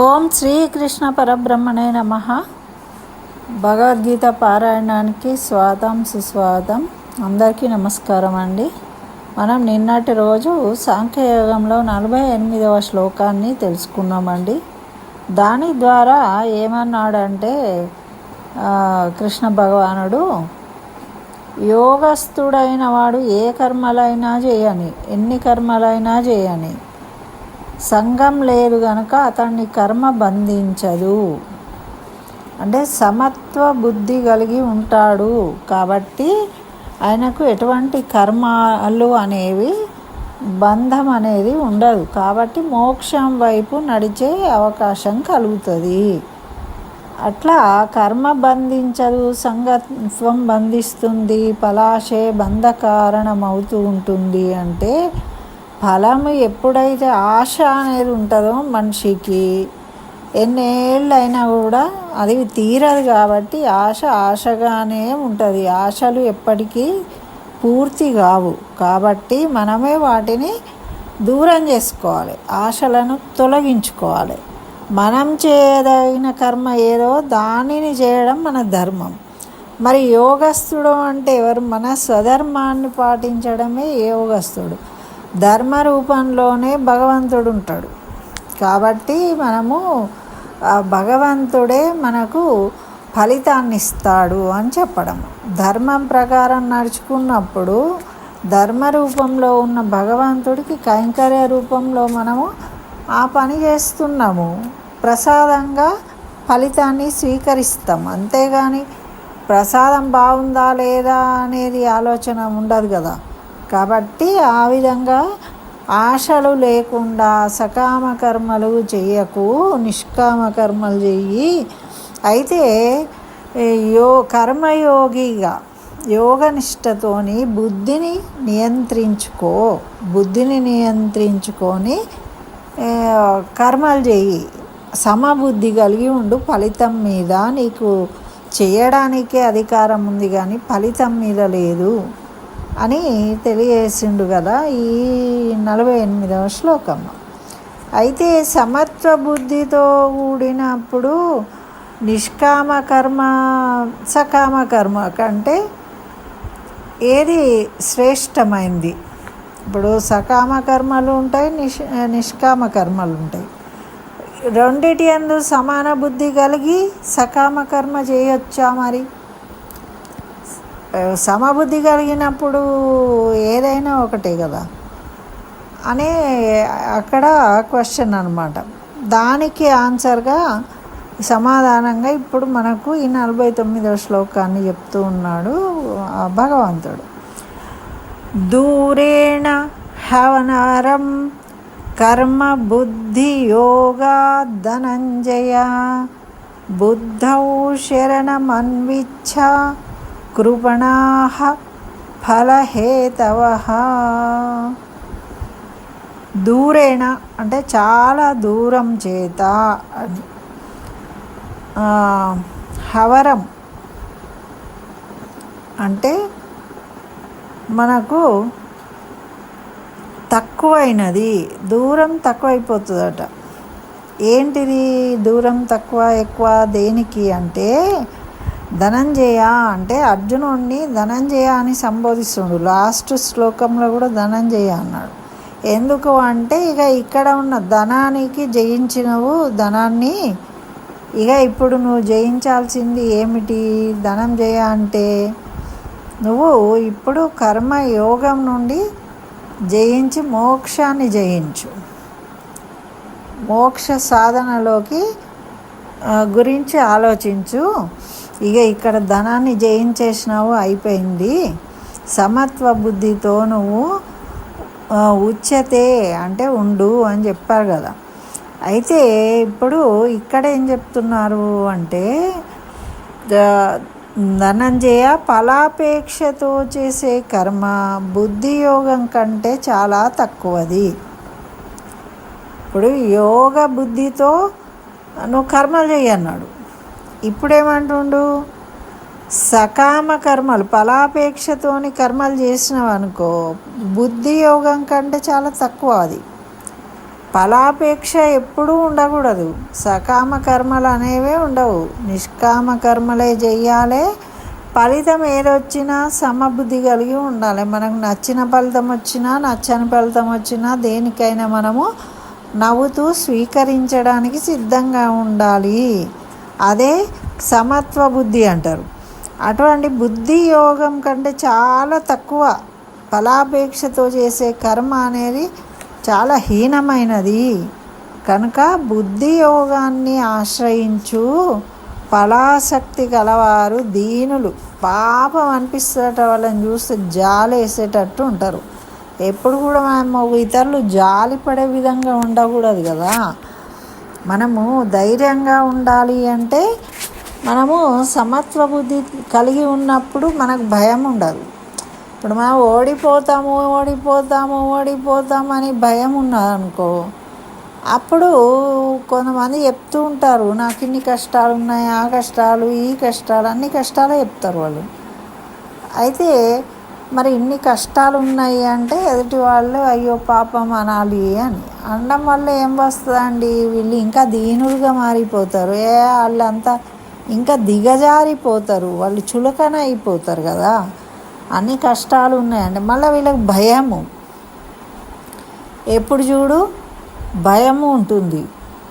ఓం శ్రీకృష్ణ పరబ్రహ్మణే నమ. భగవద్గీత పారాయణానికి స్వాగతం సుస్వాగతం. అందరికీ నమస్కారం అండి. మనం నిన్నటి రోజు సాంఖ్యయోగంలో నలభై ఎనిమిదవ శ్లోకాన్ని తెలుసుకున్నామండి. దాని ద్వారా ఏమన్నాడంటే కృష్ణ భగవానుడు యోగస్థుడైన వాడు ఏ కర్మలైనా చేయని ఎన్ని కర్మలైనా చేయని సంఘం లేదు గనుక అతన్ని కర్మ బంధించదు. అంటే సమత్వ బుద్ధి కలిగి ఉంటాడు. కాబట్టి ఆయనకు ఎటువంటి కర్మలు అనేవి బంధం అనేది ఉండదు. కాబట్టి మోక్షం వైపు నడిచే అవకాశం కలుగుతుంది. అట్లా కర్మ బంధించదు సంగత్వం బంధిస్తుంది పలాశే బంధ కారణం అవుతూ ఉంటుంది అంటే ఫలము ఎప్పుడైతే ఆశ అనేది ఉంటుందో మనిషికి ఎన్నేళ్ళైనా కూడా అది తీరదు కాబట్టి ఆశ ఆశగానే ఉంటుంది. ఆశలు ఎప్పటికీ పూర్తి కావు. కాబట్టి మనమే వాటిని దూరం చేసుకోవాలి. ఆశలను తొలగించుకోవాలి. మనం చేయదగిన కర్మ ఏదో దానిని చేయడం మన ధర్మం. మరి యోగస్థుడు అంటే ఎవరు? మన స్వధర్మాన్ని పాటించడమే యోగస్థుడు. ధర్మ రూపంలోనే భగవంతుడు ఉంటాడు కాబట్టి మనము ఆ భగవంతుడే మనకు ఫలితాన్ని ఇస్తాడు అని చెప్పడం. ధర్మం ప్రకారం నడుచుకున్నప్పుడు ధర్మ రూపంలో ఉన్న భగవంతుడికి కైంకర్య రూపంలో మనము ఆ పని చేస్తున్నాము. ప్రసాదంగా ఫలితాన్ని స్వీకరిస్తాం. అంతేగాని ప్రసాదం బాగుందా లేదా అనేది ఆలోచన ఉండదు కదా. కాబట్టి ఆ విధంగా ఆశలు లేకుండా సకామ కర్మలు చెయ్యకు నిష్కామ కర్మలు చెయ్యి. అయితే యో కర్మయోగిగా యోగనిష్టతోని బుద్ధిని నియంత్రించుకో. బుద్ధిని నియంత్రించుకొని కర్మలు చెయ్యి. సమబుద్ధి కలిగి ఉండు ఫలితం మీద. నీకు చేయడానికే అధికారం ఉంది కానీ ఫలితం మీద లేదు. అని తెలియజేసిండు కదా ఈ నలభై ఎనిమిదవ శ్లోకం. అయితే సమత్వ బుద్ధితో కూడినప్పుడు నిష్కామ కర్మ సకామ కర్మ కంటే ఏది శ్రేష్టమైంది? ఇప్పుడు సకామ కర్మలు ఉంటాయి నిష్ నిష్కామ కర్మలు ఉంటాయి. రెండిటి అందు సమాన బుద్ధి కలిగి సకామ కర్మ చేయొచ్చా మరి? సమబుద్ధి కలిగినప్పుడు ఏదైనా ఒకటే కదా. అనే అక్కడ క్వశ్చన్ అనమాట దానికి ఆన్సర్గా సమాధానంగా ఇప్పుడు మనకు ఈ నలభై తొమ్మిదవ శ్లోకాన్ని చెప్తూ ఉన్నాడు భగవంతుడు. దూరేణ హవనారం కర్మ బుద్ధి యోగా ధనంజయ బుద్ధౌ శరణమన్విచ్ఛ కృపణా ఫలహేతవ దూరేణ అంటే చాలా దూరం చేత అని హవరం అంటే మనకు తక్కువైనది దూరం తక్కువైపోతుందట. ఏంటిది దూరం తక్కువ ఎక్కువ దేనికి అంటే ధనంజయ అంటే అర్జునుడిని ధనంజయ అని సంబోధిస్తుండు. లాస్ట్ శ్లోకంలో కూడా ధనంజయ అన్నాడు. ఎందుకు అంటే ఇక ఇక్కడ ఉన్న ధనానికి జయించినవు ధనాన్ని ఇక ఇప్పుడు నువ్వు జయించాల్సింది ఏమిటి? ధనంజయ అంటే నువ్వు ఇప్పుడు కర్మ యోగం నుండి జయించి మోక్షాన్ని జయించు. మోక్ష సాధనలోకి గురించి ఆలోచించు. ఇక ఇక్కడ ధనాన్ని జయించేసినావు అయిపోయింది. సమత్వ బుద్ధితో నువ్వు ఉచ్యతే అంటే ఉండు అని చెప్పారు కదా. అయితే ఇప్పుడు ఇక్కడ ఏం చెప్తున్నారు అంటే ధనంజయ ఫలాపేక్షతో చేసే కర్మ బుద్ధి యోగం కంటే చాలా తక్కువది. ఇప్పుడు యోగ బుద్ధితో నువ్వు కర్మలు చేయన్నాడు. ఇప్పుడేమంటుండు? సకామ కర్మలు ఫలాపేక్షతోని కర్మలు చేసినవనుకో బుద్ధి యోగం కంటే చాలా తక్కువ అది. ఫలాపేక్ష ఎప్పుడూ ఉండకూడదు. సకామ కర్మలు అనేవే ఉండవు. నిష్కామ కర్మలే చెయ్యాలి ఫలితం ఏదొచ్చినా సమబుద్ధి కలిగి ఉండాలి. మనకు నచ్చిన ఫలితం వచ్చినా నచ్చని ఫలితం వచ్చినా దేనికైనా మనము నవ్వుతూ స్వీకరించడానికి సిద్ధంగా ఉండాలి. అదే సమత్వ బుద్ధి అంటారు. అటువంటి బుద్ధి యోగం కంటే చాలా తక్కువ ఫలాపేక్షతో చేసే కర్మ అనేది చాలా హీనమైనది. కనుక బుద్ధి యోగాన్ని ఆశ్రయించు. ఫలాసక్తి గలవారు దీనులు. పాపం అనిపిస్తట వాళ్ళని చూస్తే జాలేసేటట్టు ఉంటారు. ఎప్పుడు కూడా మేము ఇతరులు జాలి పడే విధంగా ఉండకూడదు కదా. మనము ధైర్యంగా ఉండాలి అంటే మనము సమత్వ బుద్ధి కలిగి ఉన్నప్పుడు మనకు భయం ఉండదు. ఇప్పుడు మనం ఓడిపోతాము ఓడిపోతాము ఓడిపోతామని అని భయం ఉన్నదనుకో అప్పుడు కొంతమంది చెప్తూ ఉంటారు నాకు ఇన్ని కష్టాలు ఉన్నాయి ఆ కష్టాలు ఈ కష్టాలు అన్ని కష్టాలే చెప్తారు వాళ్ళు. అయితే మరి ఇన్ని కష్టాలు ఉన్నాయి అంటే ఎదుటి వాళ్ళు అయ్యో పాపం అనాలి అని. అనడం వల్ల ఏం వస్తుందండి? వీళ్ళు ఇంకా దీనులుగా మారిపోతారు. ఏ వాళ్ళంతా ఇంకా దిగజారిపోతారు. వాళ్ళు చులకన అయిపోతారు కదా. అన్ని కష్టాలు ఉన్నాయండి మళ్ళీ వీళ్ళకి భయము. ఎప్పుడు చూడు? భయము ఉంటుంది.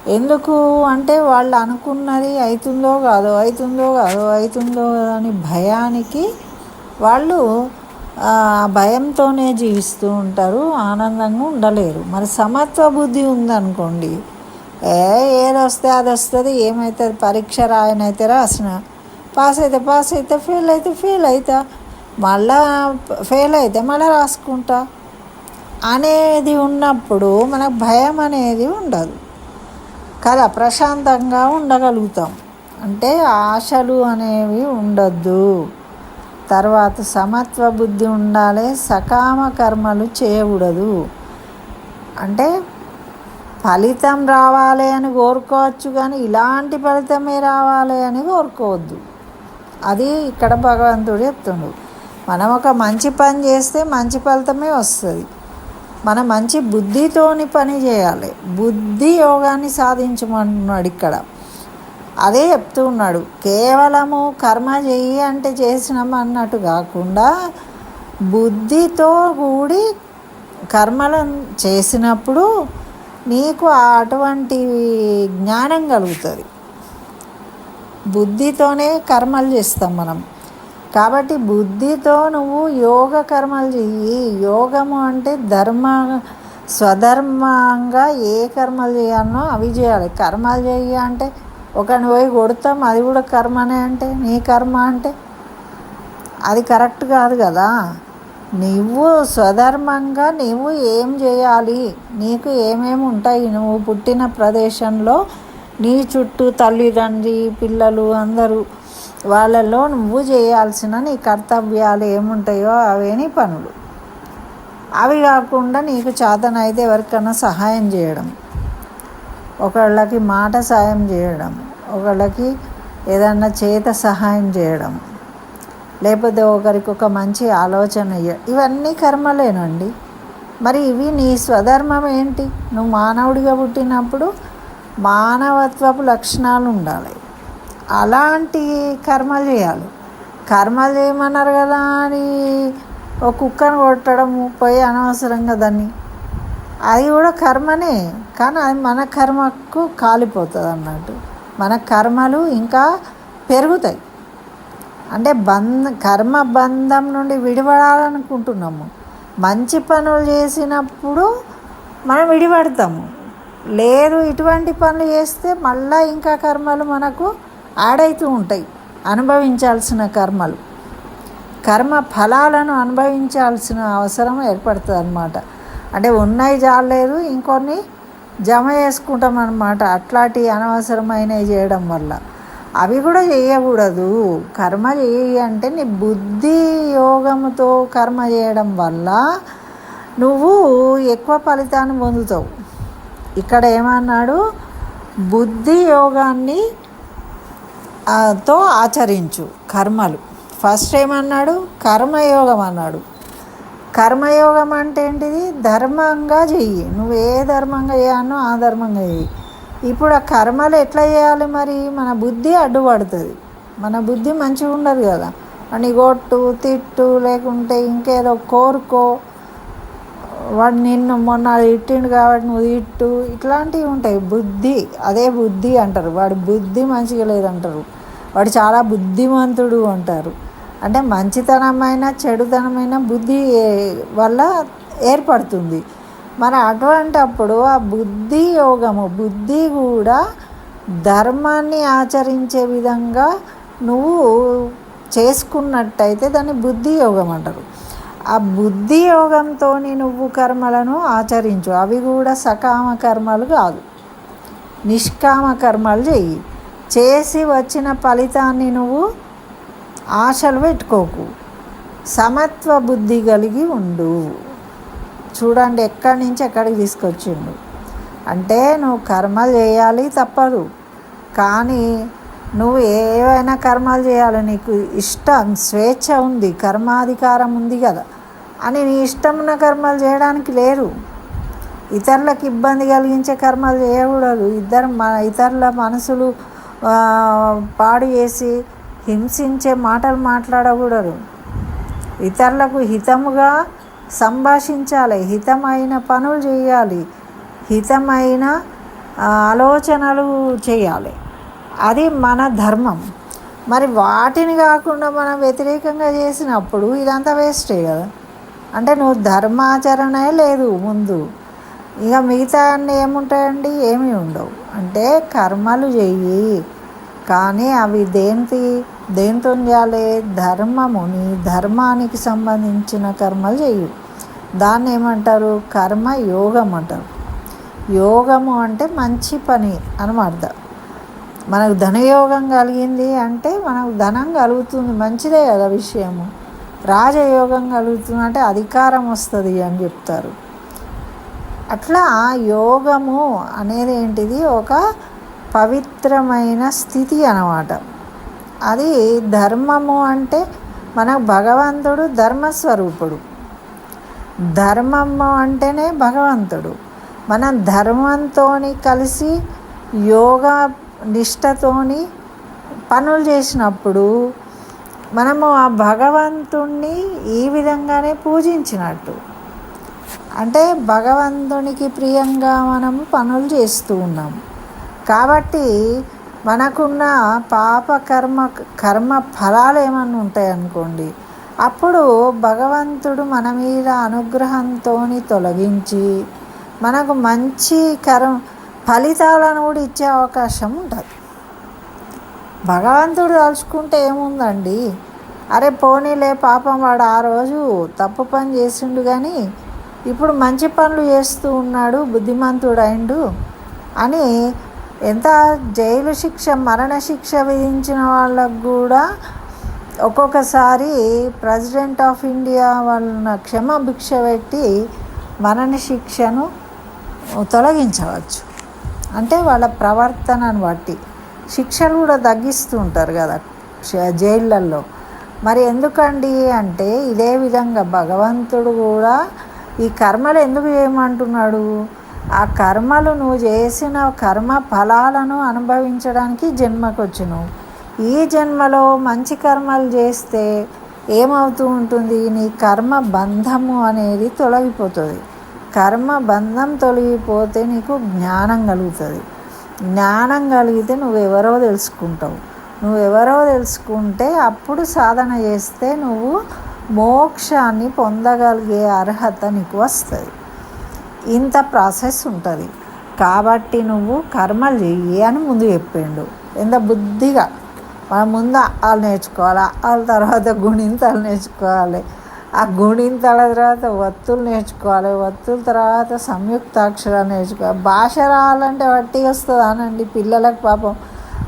ఎందుకు అంటే వాళ్ళు అనుకున్నది అవుతుందో కాదో అవుతుందో కాదో అవుతుందో కాదో అని భయానికి వాళ్ళు భయంతోనే జీవిస్తూ ఉంటారు ఆనందంగా ఉండలేరు. మరి సమత్వ బుద్ధి ఉందనుకోండి ఏ ఏది వస్తే అది వస్తుంది ఏమవుతుంది పరీక్ష రాయనైతే రాసిన పాస్ అయితే పాస్ అయితే ఫెయిల్ అయితే ఫెయిల్ అవుతా మళ్ళా ఫెయిల్ అయితే మళ్ళీ రాసుకుంటా అనేది ఉన్నప్పుడు మనకు భయం అనేది ఉండదు. కదా ప్రశాంతంగా ఉండగలుగుతాం. అంటే ఆశలు అనేవి ఉండొద్దు. తర్వాత సమత్వ బుద్ధి ఉండాలి సకామ కర్మలు చేయకూడదు. అంటే ఫలితం రావాలి అని కోరుకోవచ్చు కానీ ఇలాంటి ఫలితమే రావాలి అని కోరుకోవద్దు. అది ఇక్కడ భగవంతుడు చెప్తుండు. మనం ఒక మంచి పని చేస్తే మంచి ఫలితమే వస్తుంది. మనం మంచి బుద్ధితోని పని చేయాలి. బుద్ధి యోగాన్ని సాధించమన్నాడు ఇక్కడ. అదే చెప్తూ ఉన్నాడు కేవలము కర్మ చెయ్యి అంటే చేసినాం అన్నట్టు కాకుండా బుద్ధితో కూడి కర్మలను చేసినప్పుడు నీకు అటువంటి జ్ఞానం కలుగుతుంది. బుద్ధితోనే కర్మలు చేస్తాం మనం. కాబట్టి బుద్ధితో నువ్వు యోగ కర్మలు చెయ్యి. యోగము అంటే ధర్మ స్వధర్మంగా ఏ కర్మలు చేయాలనో అవి చేయాలి. కర్మలు చెయ్యి అంటే ఒకని పోయి కొడతాం అది కూడా కర్మనే అంటే నీ కర్మ అంటే. అది కరెక్ట్ కాదు కదా. నువ్వు స్వధర్మంగా నువ్వు ఏం చేయాలి? నీకు ఏమేమి ఉంటాయి? నువ్వు పుట్టిన ప్రదేశంలో నీ చుట్టూ తల్లిదండ్రి పిల్లలు అందరూ వాళ్ళలో నువ్వు చేయాల్సిన నీ కర్తవ్యాలు ఏముంటాయో అవే నీ పనులు. అవి కాకుండా నీకు చేతనైతే ఎవరికైనా సహాయం చేయడం. ఒకళ్ళకి మాట సాయం చేయడం. ఒకళ్ళకి ఏదన్నా చేత సహాయం చేయడం లేకపోతే ఒకరికి ఒక మంచి ఆలోచన ఇవన్నీ కర్మలేనండి. మరి ఇవి నీ స్వధర్మం ఏంటి? నువ్వు మానవుడిగా పుట్టినప్పుడు మానవత్వపు లక్షణాలు ఉండాలి. అలాంటి కర్మలు చేయాలి. కర్మలు చేయమన్నారు కదా అని ఒక కుక్కను కొట్టడం పోయి అనవసరంగా దాన్ని. అది కూడా కర్మనే కానీ అది మన కర్మకు కాలిపోతుంది అన్నట్టు మన కర్మలు ఇంకా పెరుగుతాయి. అంటే బంధ కర్మ బంధం నుండి విడిపడాలనుకుంటున్నాము. మంచి పనులు చేసినప్పుడు మనం విడిపడతాము. లేదు ఇటువంటి పనులు చేస్తే మళ్ళీ ఇంకా కర్మలు మనకు ఆడైతూ ఉంటాయి. అనుభవించాల్సిన కర్మలు. కర్మ ఫలాలను అనుభవించాల్సిన అవసరం ఏర్పడుతుంది అనమాట అంటే ఉన్నాయి జాలేదు ఇంకొన్ని జమ చేసుకుంటాం అనమాట అట్లాంటి అనవసరమైనవి చేయడం వల్ల. అవి కూడా చేయకూడదు. కర్మ చేయి అంటే నీ బుద్ధి యోగముతో కర్మ చేయడం వల్ల నువ్వు ఎక్కువ ఫలితాన్ని పొందుతావు. ఇక్కడ ఏమన్నాడు? బుద్ధి యోగాన్ని తో ఆచరించు కర్మలు. ఫస్ట్ ఏమన్నాడు? కర్మయోగం అన్నాడు. కర్మయోగం అంటే ఏంటిది? ధర్మంగా చెయ్యి. నువ్వు ఏ ధర్మంగా చేయాలో ఆ ధర్మంగా చెయ్యి. ఇప్పుడు ఆ కర్మలు ఎట్లా చేయాలి మరి? మన బుద్ధి అడ్డుపడుతుంది. మన బుద్ధి మంచిగా ఉండదు కదా. వాడిని కొట్టు తిట్టు లేకుంటే ఇంకేదో కోరుకో. వాడు నిన్ను మొన్న తిట్టిండు కాబట్టి నువ్వు తిట్టు. ఇట్లాంటివి ఉంటాయి. బుద్ధి అదే బుద్ధి అంటారు. వాడి బుద్ధి మంచిగా లేదంటారు. వాడు చాలా బుద్ధిమంతుడు అంటారు. అంటే మంచితనమైన చెడుతనమైన బుద్ధి వల్ల ఏర్పడుతుంది. మరి అటువంటప్పుడు ఆ బుద్ధి యోగము బుద్ధి కూడా ధర్మాన్ని ఆచరించే విధంగా నువ్వు చేసుకున్నట్టయితే దాన్ని బుద్ధి యోగం అంటారు. ఆ బుద్ధి యోగంతో నువ్వు కర్మలను ఆచరించు. అవి కూడా సకామ కర్మలు కాదు. నిష్కామ కర్మలు చెయ్యి. చేసి వచ్చిన ఫలితాన్ని నువ్వు ఆశలు పెట్టుకోకు. సమత్వ బుద్ధి కలిగి ఉండు. చూడండి ఎక్కడి నుంచి ఎక్కడికి తీసుకొచ్చిండు. అంటే నువ్వు కర్మలు చేయాలి తప్పదు. కానీ నువ్వు ఏవైనా కర్మలు చేయాలి. నీకు ఇష్టం స్వేచ్ఛ ఉంది కర్మాధికారం ఉంది కదా. అని నీ ఇష్టం ఉన్న కర్మలు చేయడానికి లేరు. ఇతరులకు ఇబ్బంది కలిగించే కర్మలు చేయకూడదు. ఇద్దరు మన ఇతరుల మనసులు పాడు చేసి హింసించే మాటలు మాట్లాడకూడదు. ఇతరులకు హితముగా సంభాషించాలి. హితమైన పనులు చేయాలి. హితమైన ఆలోచనలు చేయాలి. అది మన ధర్మం. మరి వాటిని కాకుండా మనం వ్యతిరేకంగా చేసినప్పుడు ఇదంతా వేస్టే కదా? అంటే నువ్వు ధర్మాచరణే లేదు ముందు. ఇక మిగతా అన్నీ ఏముంటాయండి? ఏమీ ఉండవు. అంటే కర్మలు చెయ్యి. కానీ అవి దేనికి దేంతో చేయాలి ధర్మముని ధర్మానికి సంబంధించిన కర్మలు చేయు. దాన్ని ఏమంటారు? కర్మ యోగం అంటారు. యోగము అంటే మంచి పని అనమాట మనకు ధనయోగం కలిగింది అంటే మనకు ధనం కలుగుతుంది. మంచిదే కదా విషయము. రాజయోగం కలుగుతుంది అంటే అధికారం వస్తుంది అని చెప్తారు. అట్లా యోగము అనేది ఏంటిది? ఒక పవిత్రమైన స్థితి అన్నమాట. అది ధర్మము అంటే మనకు భగవంతుడు ధర్మస్వరూపుడు. ధర్మము అంటేనే భగవంతుడు. మనం ధర్మంతో కలిసి యోగా నిష్టతోని పనులు చేసినప్పుడు మనము ఆ భగవంతుణ్ణి ఈ విధంగానే పూజించినట్టు. అంటే భగవంతునికి ప్రియంగా మనము పనులు చేస్తూ ఉన్నాము. కాబట్టి మనకున్న పాప కర్మ కర్మ ఫలాలు ఏమన్నా ఉంటాయనుకోండి అప్పుడు భగవంతుడు మన మీద అనుగ్రహంతో తొలగించి మనకు మంచి కర్మ ఫలితాలను కూడా ఇచ్చే అవకాశం ఉంటుంది. భగవంతుడు తలుచుకుంటే ఏముందండి? అరే పోనీలే పాపం వాడు ఆ రోజు తప్పు పని చేసిండు కానీ ఇప్పుడు మంచి పనులు చేస్తూ ఉన్నాడు బుద్ధిమంతుడు అయిండు అని ఎంత జైలు శిక్ష మరణ శిక్ష విధించిన వాళ్ళకు కూడా ఒక్కొక్కసారి ప్రెసిడెంట్ ఆఫ్ ఇండియా వాళ్ళ క్షమాభిక్ష పెట్టి మరణ శిక్షను తొలగించవచ్చు. అంటే వాళ్ళ ప్రవర్తనను బట్టి. శిక్షలు కూడా తగ్గిస్తూ ఉంటారు కదా జైళ్ళల్లో. మరి ఎందుకండి అంటే ఇదే విధంగా భగవంతుడు కూడా ఈ కర్మలు ఎందుకు చేయమంటున్నాడు? ఆ కర్మలు నువ్వు చేసిన కర్మ ఫలాలను అనుభవించడానికి జన్మకు నువ్వు ఈ జన్మలో మంచి కర్మలు చేస్తే ఏమవుతూ ఉంటుంది? నీ కర్మ బంధము అనేది తొలగిపోతుంది. కర్మ బంధం తొలగిపోతే నీకు జ్ఞానం కలుగుతుంది. జ్ఞానం కలిగితే నువ్వెవరో తెలుసుకుంటావు. నువ్వెవరో తెలుసుకుంటే అప్పుడు సాధన చేస్తే నువ్వు మోక్షాన్ని పొందగలిగే అర్హత నీకు వస్తుంది. ఇంత ప్రాసెస్ ఉంటుంది. కాబట్టి నువ్వు కర్మలు చెయ్యి అని ముందు చెప్పిండు. ఎంత బుద్ధిగా. మనం ముందు వాళ్ళు నేర్చుకోవాలి? వాళ్ళ తర్వాత గుణింతాలు నేర్చుకోవాలి. ఆ గుణింతల తర్వాత వత్తులు నేర్చుకోవాలి. వత్తుల తర్వాత సంయుక్తాక్షరాలు నేర్చుకోవాలి. భాష రావాలంటే వట్టి వస్తుంది అనండి పిల్లలకు పాపం.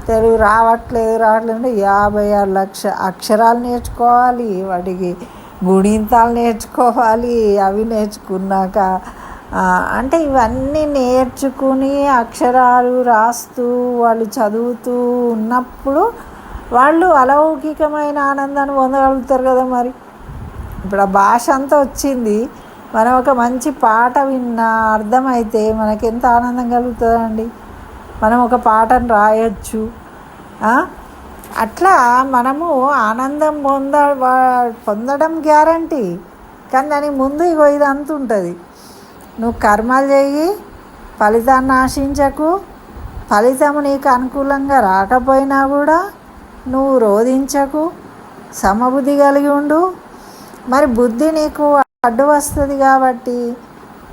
తెలుగు రావట్లేదు రావట్లేదు యాభై ఆరు లక్ష అక్షరాలు నేర్చుకోవాలి. వాటికి గుణింతాలు నేర్చుకోవాలి. అవి నేర్చుకున్నాక అంటే ఇవన్నీ నేర్చుకుని అక్షరాలు రాస్తూ వాళ్ళు చదువుతూ ఉన్నప్పుడు వాళ్ళు అలౌకికమైన ఆనందాన్ని పొందగలుగుతారు కదా మరి. ఇప్పుడు ఆ భాష అంతా వచ్చింది. మనం ఒక మంచి పాట విన్నా అర్థమైతే మనకి ఎంత ఆనందం కలుగుతుందండి. మనం ఒక పాటను రాయొచ్చు. అట్లా మనము ఆనందం పొంద వా- పొందడం గ్యారంటీ. కానీ దానికి ముందు ఇగో ఇదంతా ఉంటుంది నువ్వు కర్మలు చెయ్యి ఫలితాన్ని ఆశించకు. ఫలితము నీకు అనుకూలంగా రాకపోయినా కూడా నువ్వు రోధించకు. సమబుద్ధి కలిగి ఉండు. మరి బుద్ధి నీకు అడ్డు వస్తుంది కాబట్టి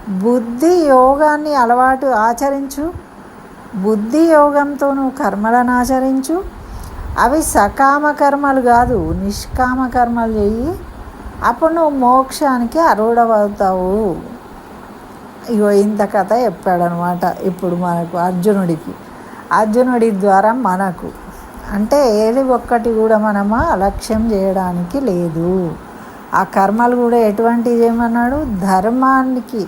బుద్ధి యోగాన్ని అలవాటు ఆచరించు. బుద్ధి యోగంతో నువ్వు కర్మలను ఆచరించు. అవి సకామ కర్మలు కాదు నిష్కామ కర్మలు చెయ్యి. అప్పుడు నువ్వు మోక్షానికి అర్హుడవుతావు. ఇగో ఇంత కథ చెప్పాడనమాట ఇప్పుడు మనకు అర్జునుడికి. అర్జునుడి ద్వారా మనకు. అంటే ఏది ఒక్కటి కూడా మనము అలక్ష్యం చేయడానికి లేదు. ఆ కర్మలు కూడా ఎటువంటివి చేయమన్నాడు? ధర్మానికి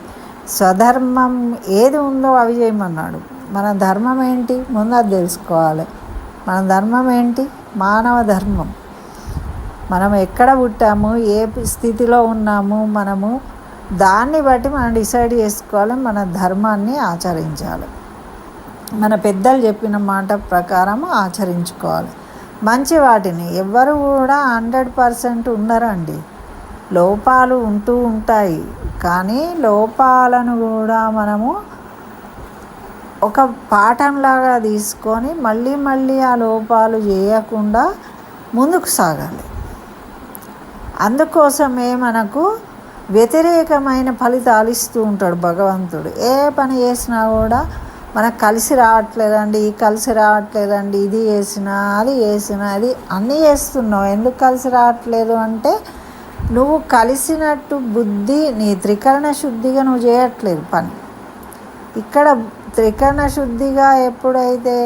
స్వధర్మం ఏది ఉందో అవి చేయమన్నాడు. మన ధర్మం ఏంటి? ముందు అది తెలుసుకోవాలి. మన ధర్మం ఏంటి? మానవ ధర్మం. మనం ఎక్కడ పుట్టాము? ఏ స్థితిలో ఉన్నాము? మనము దాన్ని బట్టి మనం డిసైడ్ చేసుకోవాలి మన ధర్మాన్ని ఆచరించాలి. మన పెద్దలు చెప్పిన మాట ప్రకారం ఆచరించుకోవాలి. మంచి వాటిని ఎవ్వరు కూడా హండ్రెడ్ పర్సెంట్ ఉండరండి. లోపాలు ఉంటూ ఉంటాయి. కానీ లోపాలను కూడా మనము ఒక పాఠంలాగా తీసుకొని మళ్ళీ మళ్ళీ ఆ లోపాలు చేయకుండా ముందుకు సాగాలి. అందుకోసమే మనకు వ్యతిరేకమైన ఫలితాలు ఇస్తూ ఉంటాడు భగవంతుడు. ఏ పని చేసినా కూడా మనకు కలిసి రావట్లేదండి కలిసి రావట్లేదండి ఇది చేసినా అది చేసినా అది అన్నీ చేస్తున్నావు. ఎందుకు కలిసి రావట్లేదు అంటే నువ్వు కలిసినట్టు బుద్ధి నీ త్రికరణ శుద్ధిగా నువ్వు చేయట్లేదు పని. ఇక్కడ త్రికరణ శుద్ధిగా ఎప్పుడైతే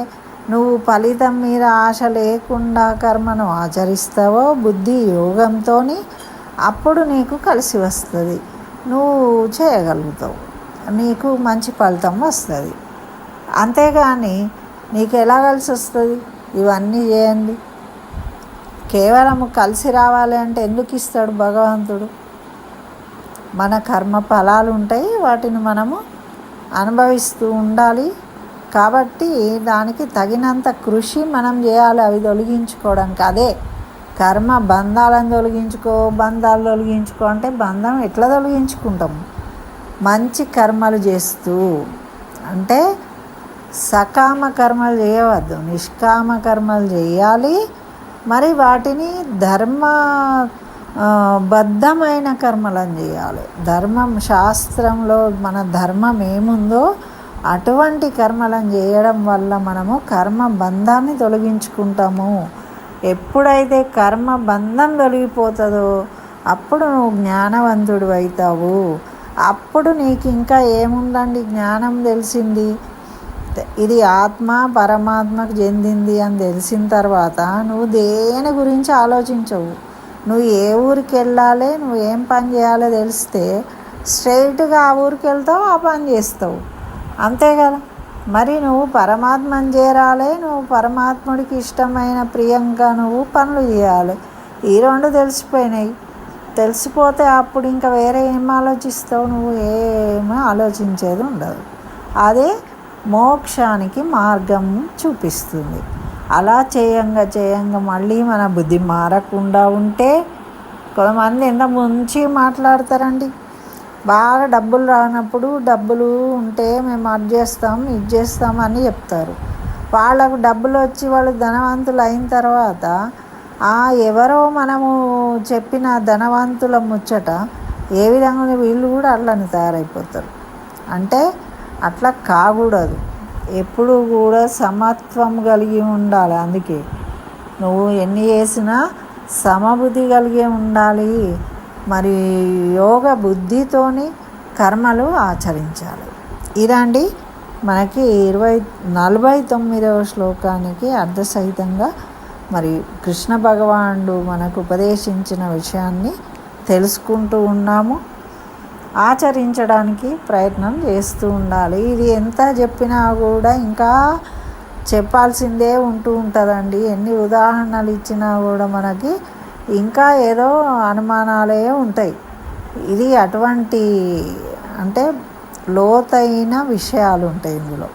నువ్వు ఫలితం మీద ఆశ లేకుండా కర్మను ఆచరిస్తావో బుద్ధి యోగంతో అప్పుడు నీకు కలిసి వస్తుంది. నువ్వు చేయగలుగుతావు. నీకు మంచి ఫలితం వస్తుంది. అంతేగాని నీకు ఎలా కలిసి వస్తుంది? ఇవన్నీ చేయండి. కేవలం కలిసి రావాలి అంటే ఎందుకు ఇస్తాడు భగవంతుడు? మన కర్మ ఫలాలు ఉంటాయి. వాటిని మనము అనుభవిస్తూ ఉండాలి. కాబట్టి దానికి తగినంత కృషి మనం చేయాలి. అవి తొలగించుకోవడానికి. అదే కర్మ బంధాలను తొలగించుకో బంధాలు తొలగించుకో అంటే బంధం ఎట్లా తొలగించుకుంటాము మంచి కర్మలు చేస్తూ. అంటే సకామ కర్మలు చేయవద్దు. నిష్కామ కర్మలు చేయాలి. మరి వాటిని ధర్మ బద్ధమైన కర్మలను చేయాలి. ధర్మం శాస్త్రంలో మన ధర్మం ఏముందో అటువంటి కర్మలను చేయడం వల్ల మనము కర్మ బంధాన్ని తొలగించుకుంటాము. ఎప్పుడైతే కర్మ బంధం తొలగిపోతుందో అప్పుడు నువ్వు జ్ఞానవంతుడు అవుతావు. అప్పుడు నీకు ఇంకా ఏముందండి? జ్ఞానం తెలిసింది. ఇది ఆత్మ పరమాత్మకు చెందింది అని తెలిసిన తర్వాత నువ్వు దేని గురించి ఆలోచించవు. నువ్వు ఏ ఊరికి వెళ్ళాలి నువ్వు ఏం పని చేయాలో తెలిస్తే స్ట్రైట్గా ఆ ఊరికి వెళ్తావు ఆ పని చేస్తావు. అంతే కదా? మరి నువ్వు పరమాత్మను చేరాలే నువ్వు పరమాత్ముడికి ఇష్టమైన ప్రియంగా నువ్వు పనులు చేయాలి. ఈ రెండు తెలిసిపోయినాయి. తెలిసిపోతే అప్పుడు ఇంకా వేరే ఏం ఆలోచిస్తావు? నువ్వు ఏమీ ఆలోచించేది ఉండదు. అదే మోక్షానికి మార్గం చూపిస్తుంది. అలా చేయంగా చేయంగా మళ్ళీ మన బుద్ధి మారకుండా ఉంటే కొంతమంది ఎంత ముంచి మాట్లాడతారండి. బాగా డబ్బులు రానప్పుడు డబ్బులు ఉంటే మేము అది చేస్తాం ఇది చేస్తాం అని చెప్తారు. వాళ్ళకు డబ్బులు వచ్చి వాళ్ళు ధనవంతులు అయిన తర్వాత ఎవరో మనము చెప్పిన ధనవంతుల ముచ్చట ఏ విధంగా వీళ్ళు కూడా అట్లని తయారైపోతారు. అంటే అట్లా కాకూడదు. ఎప్పుడు కూడా సమత్వం కలిగి ఉండాలి అందుకే. నువ్వు ఎన్ని చేసినా సమబుద్ధి కలిగి ఉండాలి. మరి యోగ బుద్ధితోని కర్మలు ఆచరించాలి. ఇదండి మనకి ఇరవై నలభై తొమ్మిదవ శ్లోకానికి అర్ధసహితంగా మరి కృష్ణ భగవానుడు మనకు ఉపదేశించిన విషయాన్ని తెలుసుకుంటూ ఉన్నాము. ఆచరించడానికి ప్రయత్నం చేస్తూ ఉండాలి. ఇది ఎంత చెప్పినా కూడా ఇంకా చెప్పాల్సిందే ఉంటూ ఉంటుందండి. ఎన్ని ఉదాహరణలు ఇచ్చినా కూడా మనకి ఇంకా ఏదో అనుమానాలే ఉంటాయి. ఇది అటువంటి అంటే లోతైన విషయాలు ఉంటాయి ఇందులో.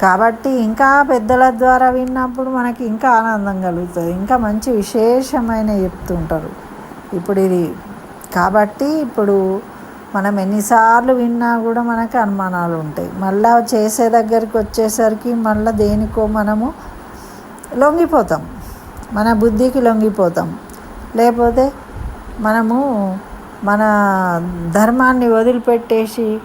కాబట్టి ఇంకా పెద్దల ద్వారా విన్నప్పుడు మనకి ఇంకా ఆనందం కలుగుతుంది. ఇంకా మంచి విశేషమైన చెప్తుంటారు. ఇప్పుడు ఇది కాబట్టి ఇప్పుడు మనం ఎన్నిసార్లు విన్నా కూడా మనకు అనుమానాలు ఉంటాయి. మళ్ళా చేసే దగ్గరికి వచ్చేసరికి మళ్ళీ దేనికో మనము లొంగిపోతాం. మన బుద్ధికి లొంగిపోతాం. లేకపోతే మనము మన ధర్మాన్ని వదిలిపెట్టేసి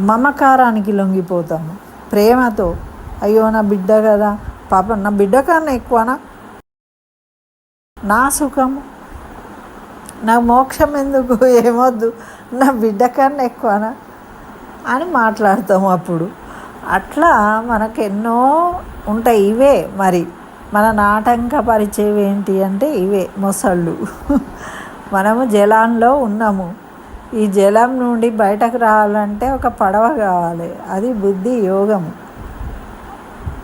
మమకారానికి లొంగిపోతాము. ప్రేమతో అయ్యో నా బిడ్డ కదా పాప నా బిడ్డ కన్నా ఎక్కువనా? నా సుఖము నా మోక్షం ఎందుకు? ఏమొద్దు నా బిడ్డ కన్నా ఎక్కువనా? అని మాట్లాడతాము అప్పుడు. అట్లా మనకెన్నో ఉంటాయి ఇవే మరి. మన నాటంక ఏంటి అంటే ఇవే మొసళ్ళు. మనము జలంలో ఉన్నాము. ఈ జలం నుండి బయటకు రావాలంటే ఒక పడవ కావాలి. అది బుద్ధి యోగము.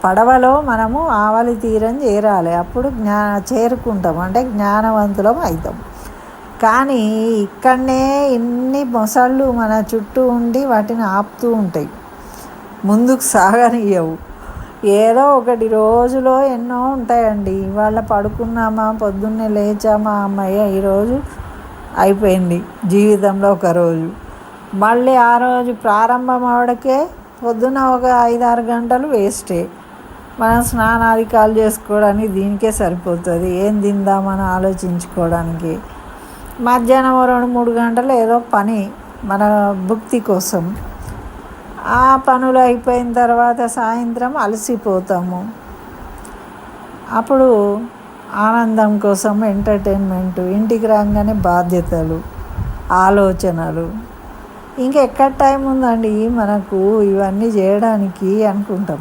పడవలో మనము ఆవలి తీరం చేరాలి. అప్పుడు జ్ఞా చేరుకుంటాం అంటే జ్ఞానవంతులం అవుతాం కానీ ఇక్కడనే ఇన్ని మొసళ్ళు మన చుట్టూ ఉండి వాటిని ఆపుతూ ఉంటాయి. ముందుకు సాగనియవు ఏదో ఒకటి రోజులో ఎన్నో ఉంటాయండి. ఇవాళ పడుకున్నామా పొద్దున్నే లేచామా అమ్మయ్య ఈరోజు అయిపోయింది జీవితంలో ఒక రోజు. మళ్ళీ ఆ రోజు ప్రారంభం అవడకే పొద్దున ఒక ఐదారు గంటలు వేస్టే. మనం స్నానాధికాలు చేసుకోవడానికి దీనికే సరిపోతుంది. ఏం తిందామని ఆలోచించుకోవడానికి. మధ్యాహ్నం రెండు మూడు గంటలు ఏదో పని మన భుక్తి కోసం. ఆ పనులు అయిపోయిన తర్వాత సాయంత్రం అలసిపోతాము. అప్పుడు ఆనందం కోసం ఎంటర్టైన్మెంట్ ఇంటికి రాగానే బాధ్యతలు ఆలోచనలు. ఇంకా ఎక్కడ టైం ఉందండి మనకు ఇవన్నీ చేయడానికి అనుకుంటాం.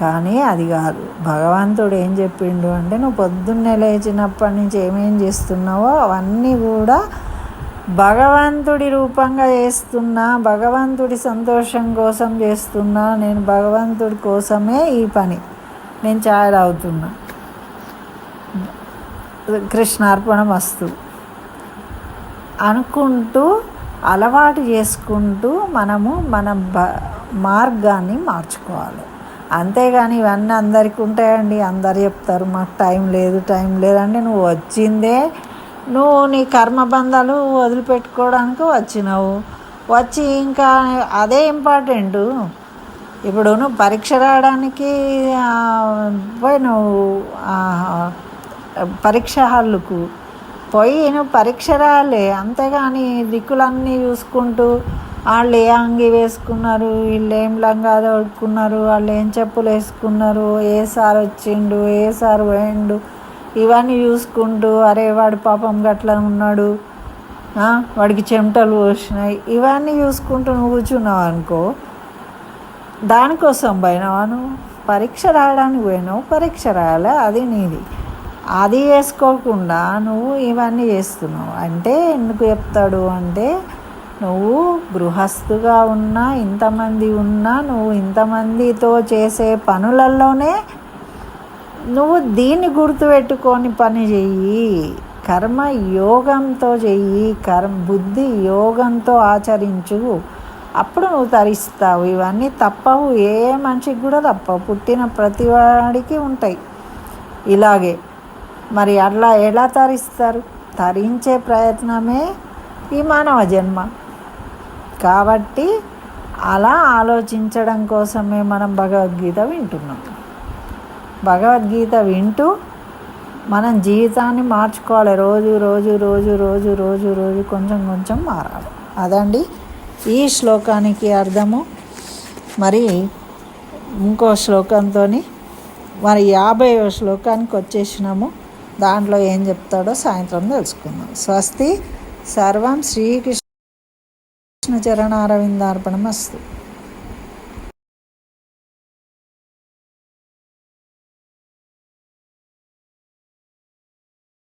కానీ అది కాదు. భగవంతుడు ఏం చెప్పిండు అంటే నువ్వు పొద్దున్నే లేచినప్పటి నుంచి ఏమేం చేస్తున్నావో అవన్నీ కూడా భగవంతుడి రూపంగా చేస్తున్నా భగవంతుడి సంతోషం కోసం చేస్తున్నా నేను భగవంతుడి కోసమే ఈ పని. నేను ఛాయ్ తాగుతున్నా. కృష్ణార్పణ వస్తు అనుకుంటూ అలవాటు చేసుకుంటూ మనము మన బ మార్గాన్ని మార్చుకోవాలి. అంతేగాని ఇవన్నీ అందరికీ ఉంటాయండి. అందరు చెప్తారు మాకు టైం లేదు టైం లేదంటే నువ్వు వచ్చిందే నువ్వు నీ కర్మబంధాలు వదిలిపెట్టుకోవడానికి వచ్చినావు. వచ్చి ఇంకా అదే ఇంపార్టెంట్ ఇప్పుడు నువ్వు పరీక్ష రాయడానికి పోయి నువ్వు పరీక్ష హాళ్ళకు పోయి నువ్వు పరీక్ష రాయాలి. అంతేగాని దిక్కులన్నీ చూసుకుంటూ వాళ్ళు ఏ అంగి వేసుకున్నారు వీళ్ళు ఏం లంగా తోడుకున్నారు వాళ్ళు ఏం చెప్పులు వేసుకున్నారు ఏ సార్ వచ్చిండు ఏ సార్ పోయిండు. ఇవన్నీ చూసుకుంటూ అరే వాడు పాపం గట్ల ఉన్నాడు. వాడికి చెమటలు పోసినాయి. ఇవన్నీ చూసుకుంటూ నువ్వు కూర్చున్నావు అనుకో దానికోసం పోయినావా నువ్వు? పరీక్ష రాయడానికి పోయినావు. పరీక్ష రాయాలి అది నీది. అది వేసుకోకుండా నువ్వు ఇవన్నీ చేస్తున్నావు. అంటే ఎందుకు చెప్తాడు అంటే నువ్వు గృహస్థుగా ఉన్నా ఇంతమంది ఉన్నా నువ్వు ఇంతమందితో చేసే పనులలోనే నువ్వు దీన్ని గుర్తుపెట్టుకొని పని చెయ్యి. కర్మ యోగంతో చెయ్యి. కర్మ బుద్ధి యోగంతో ఆచరించు. అప్పుడు నువ్వు తరిస్తావు. ఇవన్నీ తప్పవు. ఏ మనిషికి కూడా తప్పవు. పుట్టిన ప్రతివాడికి ఉంటాయి. ఇలాగే. మరి అట్లా ఎలా తరిస్తారు? తరించే ప్రయత్నమే ఈ మానవ జన్మ. కాబట్టి అలా ఆలోచించడం కోసమే మనం భగవద్గీత వింటున్నాం. భగవద్గీత వింటూ మనం జీవితాన్ని మార్చుకోవాలి. రోజు రోజు రోజు రోజు రోజు రోజు కొంచెం కొంచెం మారాలి. అదండి ఈ శ్లోకానికి అర్థము. మరి ఇంకో శ్లోకంతో మరి యాభైవ శ్లోకానికి వచ్చేసినాము. దాంట్లో ఏం చెప్తాడో సాయంత్రం తెలుసుకుందాం. స్వస్తి సర్వం శ్రీకృష్ణ చరణారవిందార్పణమస్తు.